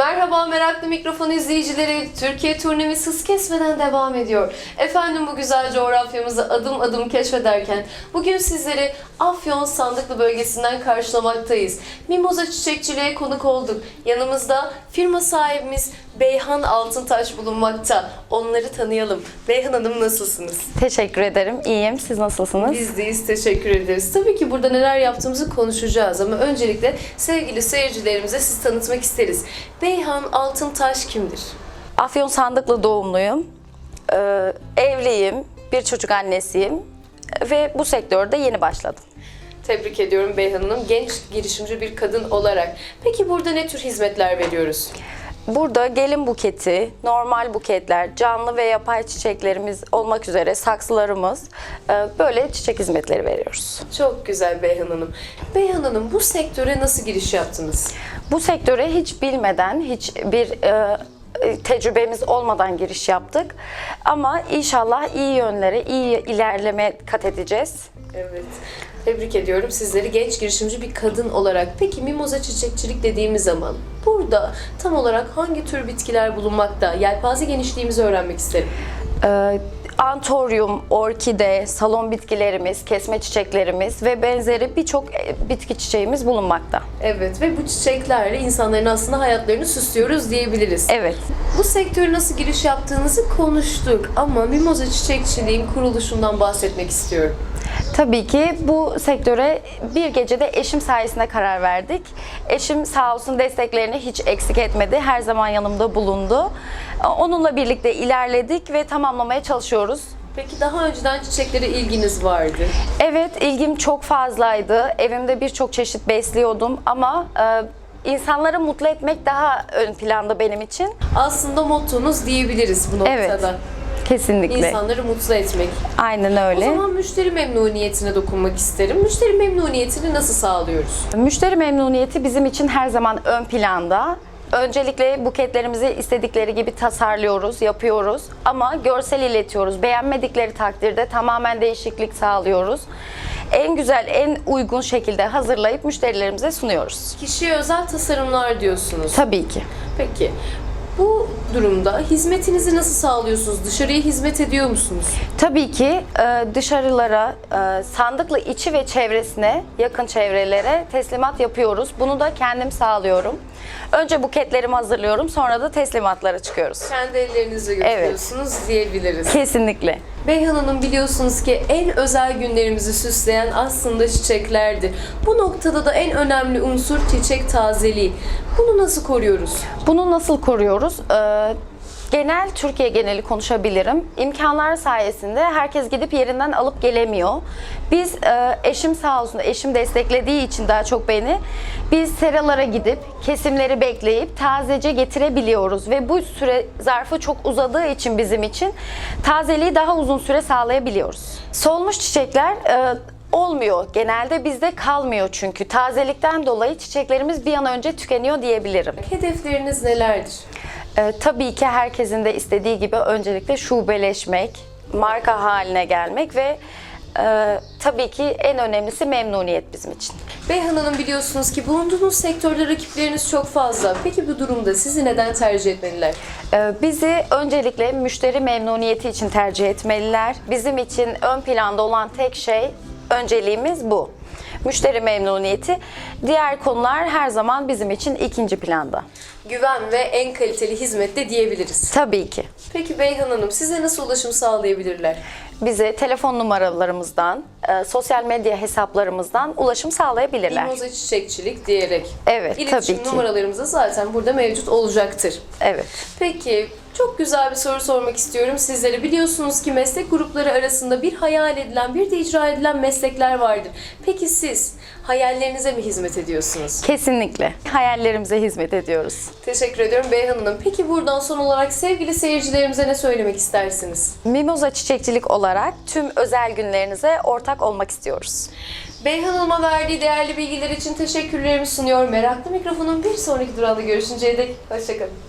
Merhaba meraklı mikrofon izleyicileri. Türkiye turnemiz hız kesmeden devam ediyor. Efendim bu güzel coğrafyamızı adım adım keşfederken bugün sizleri Afyon Sandıklı bölgesinden karşılamaktayız. Mimoza çiçekçiliğe konuk olduk. Yanımızda firma sahibimiz Beyhan Altıntaş bulunmakta. Onları tanıyalım. Beyhan Hanım nasılsınız? Teşekkür ederim. İyiyim. Siz nasılsınız? Biz deyiz, teşekkür ederiz. Tabii ki burada neler yaptığımızı konuşacağız ama öncelikle sevgili seyircilerimize sizi tanıtmak isteriz. Beyhan Altıntaş kimdir? Afyon Sandıklı doğumluyum. Ee, evliyim. Bir çocuk annesiyim. Ve bu sektörde yeni başladım. Tebrik ediyorum Beyhan Hanım. Genç girişimci bir kadın olarak. Peki burada ne tür hizmetler veriyoruz? Burada gelin buketi, normal buketler, canlı ve yapay çiçeklerimiz olmak üzere saksılarımız e, böyle çiçek hizmetleri veriyoruz. Çok güzel Beyhan Hanım. Beyhan Hanım bu sektöre nasıl giriş yaptınız? Bu sektöre hiç bilmeden, hiç bir e, e, tecrübemiz olmadan giriş yaptık. Ama inşallah iyi yönlere, iyi ilerleme kat edeceğiz. Evet. Tebrik ediyorum sizleri genç girişimci bir kadın olarak. Peki mimoza çiçekçilik dediğimiz zaman burada tam olarak hangi tür bitkiler bulunmakta? Yelpaze genişliğimizi öğrenmek isterim. Ee, Antoryum, orkide, salon bitkilerimiz, kesme çiçeklerimiz ve benzeri birçok e, bitki çiçeğimiz bulunmakta. Evet ve bu çiçeklerle insanların aslında hayatlarını süslüyoruz diyebiliriz. Evet, Bu sektöre nasıl giriş yaptığınızı konuştuk ama mimoza çiçekçiliğin kuruluşundan bahsetmek istiyorum. Tabii ki bu sektöre bir gecede eşim sayesinde karar verdik. Eşim sağ olsun desteklerini hiç eksik etmedi, her zaman yanımda bulundu. Onunla birlikte ilerledik ve tamamlamaya çalışıyoruz. Peki daha önceden çiçeklere ilginiz vardı. Evet, ilgim çok fazlaydı. Evimde birçok çeşit besliyordum ama e, insanları mutlu etmek daha ön planda benim için. Aslında mottonuz diyebiliriz bu noktada. Evet, kesinlikle. İnsanları mutlu etmek. Aynen O öyle. zaman müşteri memnuniyetine dokunmak isterim. Müşteri memnuniyetini nasıl sağlıyoruz? Müşteri memnuniyeti bizim için her zaman ön planda. Öncelikle buketlerimizi istedikleri gibi tasarlıyoruz, yapıyoruz ama görsel iletiyoruz. Beğenmedikleri takdirde tamamen değişiklik sağlıyoruz. En güzel, en uygun şekilde hazırlayıp müşterilerimize sunuyoruz. Kişiye özel tasarımlar diyorsunuz. Tabii ki. Peki bu durumda hizmetinizi nasıl sağlıyorsunuz? Dışarıya hizmet ediyor musunuz? Tabii ki e, dışarılara, e, sandıklı içi ve çevresine, yakın çevrelere teslimat yapıyoruz. Bunu da kendim sağlıyorum. Önce buketlerimi hazırlıyorum, sonra da teslimatlara çıkıyoruz. Kendi ellerinizle götürüyorsunuz diyebiliriz. Kesinlikle. Beyhan Hanım biliyorsunuz ki en özel günlerimizi süsleyen aslında çiçeklerdir. Bu noktada da en önemli unsur çiçek tazeliği. Bunu nasıl koruyoruz? Bunu nasıl koruyoruz? Ee, genel Türkiye geneli konuşabilirim. İmkanlar sayesinde herkes gidip yerinden alıp gelemiyor. Biz e, eşim sağ olsun eşim desteklediği için daha çok beni biz seralara gidip kesimleri bekleyip tazece getirebiliyoruz ve bu süre zarfı çok uzadığı için bizim için tazeliği daha uzun süre sağlayabiliyoruz. Solmuş çiçekler e, olmuyor. Genelde bizde kalmıyor çünkü tazelikten dolayı çiçeklerimiz bir an önce tükeniyor diyebilirim. Hedefleriniz nelerdir? Ee, tabii ki herkesin de istediği gibi öncelikle şubeleşmek, marka haline gelmek ve e, tabii ki en önemlisi memnuniyet bizim için. Beyhan Hanım biliyorsunuz ki bulunduğunuz sektörde rakipleriniz çok fazla. Peki bu durumda sizi neden tercih etmeliler? Ee, bizi öncelikle müşteri memnuniyeti için tercih etmeliler. Bizim için ön planda olan tek şey, önceliğimiz bu. Müşteri memnuniyeti. Diğer konular her zaman bizim için ikinci planda. Güven ve en kaliteli hizmet de diyebiliriz. Tabii ki. Peki Beyhan Hanım size nasıl ulaşım sağlayabilirler? Bize telefon numaralarımızdan, e, sosyal medya hesaplarımızdan ulaşım sağlayabilirler. Mimoza çiçekçilik diyerek. Evet, İletişim tabii ki. numaralarımız da zaten burada mevcut olacaktır. Evet. Peki çok güzel bir soru sormak istiyorum sizlere. Biliyorsunuz ki meslek grupları arasında bir hayal edilen, bir de icra edilen meslekler vardır. Peki siz hayallerinize mi hizmet ediyorsunuz? Kesinlikle. Hayallerimize hizmet ediyoruz. Teşekkür ediyorum Beyhan Hanım. Peki buradan son olarak sevgili seyircilerimize ne söylemek istersiniz? Mimoza çiçekçilik olarak tüm özel günlerinize ortak olmak istiyoruz. Beyhan Hanım'a verdiği değerli bilgiler için teşekkürlerimi sunuyor. Meraklı mikrofonun bir sonraki durağında görüşünceye dek hoşçakalın.